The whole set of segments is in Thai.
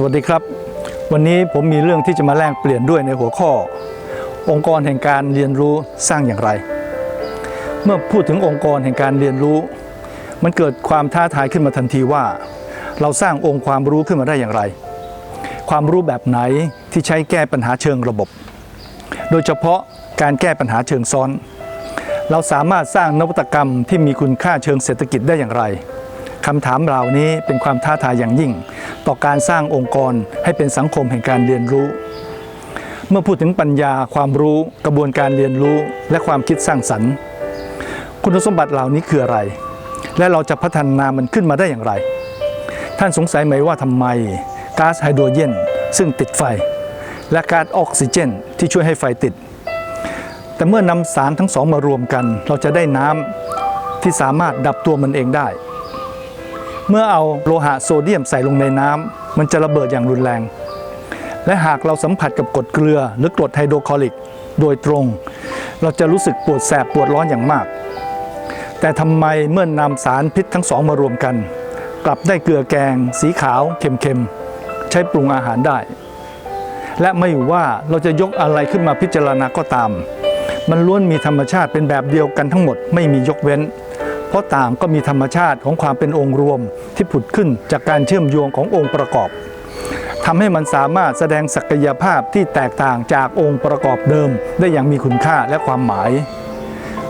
สวัสดีครับ วันนี้ผมมีเรื่องที่จะมาแลกเปลี่ยนด้วยในหัวข้อ องค์กรแห่งการเรียนรู้สร้างอย่างไร เมื่อพูดถึงองค์กรแห่งการเรียนรู้ มันเกิดความท้าทายขึ้นมาทันทีว่า เราสร้างองค์ความรู้ขึ้นมาได้อย่างไร ความรู้แบบไหนที่ใช้แก้ปัญหาเชิงระบบ โดยเฉพาะการแก้ปัญหาเชิงซ้อน เราสามารถสร้างนวัตกรรมที่มีคุณค่าเชิงเศรษฐกิจได้อย่างไร คำถามเหล่านี้เป็นความท้าทายอย่างยิ่ง ต่อการสร้างองค์กรให้เป็นสังคมแห่งการเรียนรู้ เมื่อพูดถึงปัญญาความรู้กระบวนการเรียนรู้และความคิดสร้างสรรค์ คุณสมบัติเหล่านี้คืออะไร และเราจะพัฒนามันขึ้นมาได้อย่างไร ท่านสงสัยไหมว่าทำไมก๊าซไฮโดรเจนซึ่งติดไฟ และก๊าซออกซิเจน ที่ช่วยให้ไฟติด แต่เมื่อนำสารทั้งสองมารวมกัน เราจะได้น้ำที่สามารถดับตัวมันเองได้ เมื่อเอาโลหะโซเดียมใส่ลงในน้ำมันจะระเบิดอย่างรุนแรง และหากเราสัมผัสกับกรดเกลือ หรือกรดไฮโดรคลอริก โดยตรง เราจะรู้สึกปวดแสบปวดร้อนอย่างมาก แต่ทำไมเมื่อนำสารพิษทั้งสองมารวมกัน กลับได้เกลือแกง สีขาวเค็มๆใช้ปรุงอาหารได้ และไม่ว่าเราจะยกอะไรขึ้นมาพิจารณาก็ตาม มันล้วนมีธรรมชาติเป็นแบบเดียวกันทั้งหมดไม่มียกเว้น เพราะต่างก็มีธรรมชาติของความเป็นองค์รวมที่ผุดขึ้นจากการเชื่อมโยงขององค์ประกอบทำให้มันสามารถแสดงศักยภาพที่แตกต่างจากองค์ประกอบเดิม ได้อย่างมีคุณค่าและความหมาย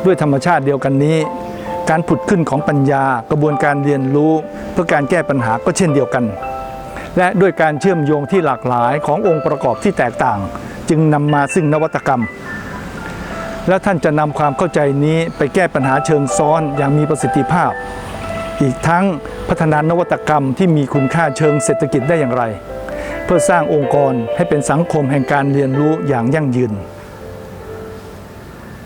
ด้วยธรรมชาติเดียวกันนี้ การผุดขึ้นของปัญญากระบวนการเรียนรู้ เพื่อการแก้ปัญหาก็เช่นเดียวกัน และด้วยการเชื่อมโยงที่หลากหลายขององค์ประกอบที่แตกต่าง จึงนำมาซึ่งนวัตกรรม และท่านจะนำความเข้าใจนี้ไปแก้ปัญหาเชิงซ้อนอย่างมีประสิทธิภาพ อีกทั้งพัฒนานวัตกรรมที่มีคุณค่าเชิงเศรษฐกิจได้อย่างไร เพื่อสร้างองค์กรให้เป็นสังคมแห่งการเรียนรู้อย่างยั่งยืน